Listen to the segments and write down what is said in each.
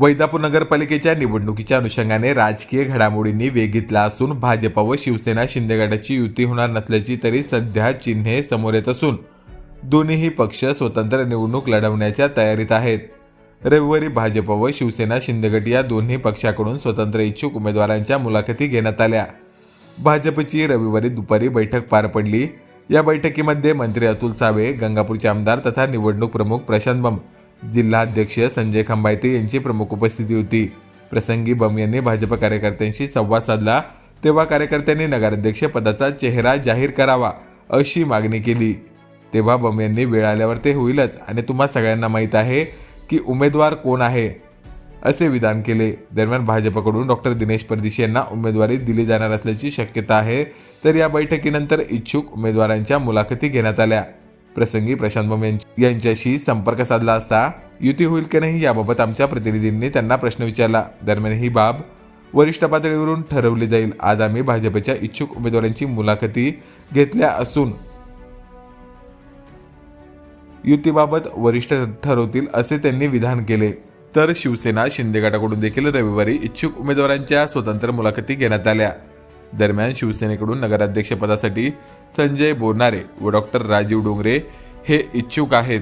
वैजापूर नगरपालिकेच्या निवडणुकीच्या अनुषंगाने राजकीय घडामोडींनी वेग घेतला असून भाजप व शिवसेना शिंदे गटाची युती होणार नसल्याची तरी सध्या चिन्हे समोर येत असून दोन्हीही पक्ष स्वतंत्र निवडणूक लढवण्याच्या तयारीत आहेत. रविवारी भाजप व शिवसेना शिंदेगट या दोन्ही पक्षाकडून स्वतंत्र इच्छुक उमेदवारांच्या मुलाखती घेण्यात आल्या. भाजपची रविवारी दुपारी बैठक पार पडली. या बैठकीमध्ये मंत्री अतुल सावे गंगापूरचे आमदार तथा निवडणूक प्रमुख प्रशांत बम जिल्हाध्यक्ष संजय खंबायते यांची प्रमुख उपस्थिती होती. प्रसंगी बम यांनी भाजप कार्यकर्त्यांशी संवाद साधला. तेव्हा कार्यकर्त्यांनी नगराध्यक्ष पदाचा चेहरा जाहीर करावा अशी मागणी केली. तेव्हा बम यांनी वेळ आल्यावर ते होईलच. आणि तुम्हा सगळ्यांना माहीत आहे की उमेदवार कोण आहे असे विधान केले. दरम्यान भाजपकडून डॉक्टर दिनेश परदेशी यांना उमेदवारी दिली जाणार असल्याची शक्यता आहे. तर या बैठकीनंतर इच्छुक उमेदवारांच्या मुलाखती घेण्यात आल्या. प्रसंगी प्रशांत बम यांच्याशी संपर्क साधला असता युती होईल की नाही याबाबत आमच्या प्रतिनिधींनी त्यांना प्रश्न विचारला. दरम्यान ही बाब वरिष्ठ पातळीवरून ठरवली जाईल. आज आम्ही भाजपच्या इच्छुक उमेदवारांची मुलाखती घेतल्या असून युतीबाबत वरिष्ठ ठरवतील असे त्यांनी विधान केले. तर शिवसेना शिंदे गटाकडून देखील रविवारी इच्छुक उमेदवारांच्या स्वतंत्र मुलाखती घेण्यात आल्या. दरम्यान शिवसेनेकडून नगराध्यक्षपदासाठी संजय बोरनारे व डॉक्टर राजीव डोंगरे हे इच्छुक आहेत.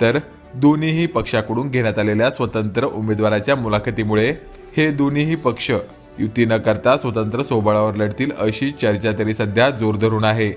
तर दोन्हीही पक्षाकडून घेण्यात आलेल्या स्वतंत्र उमेदवाराच्या मुलाखतीमुळे हे दोन्हीही पक्ष युती न करता स्वतंत्र सोबळावर लढतील अशी चर्चा तरी सध्या जोर धरून आहे.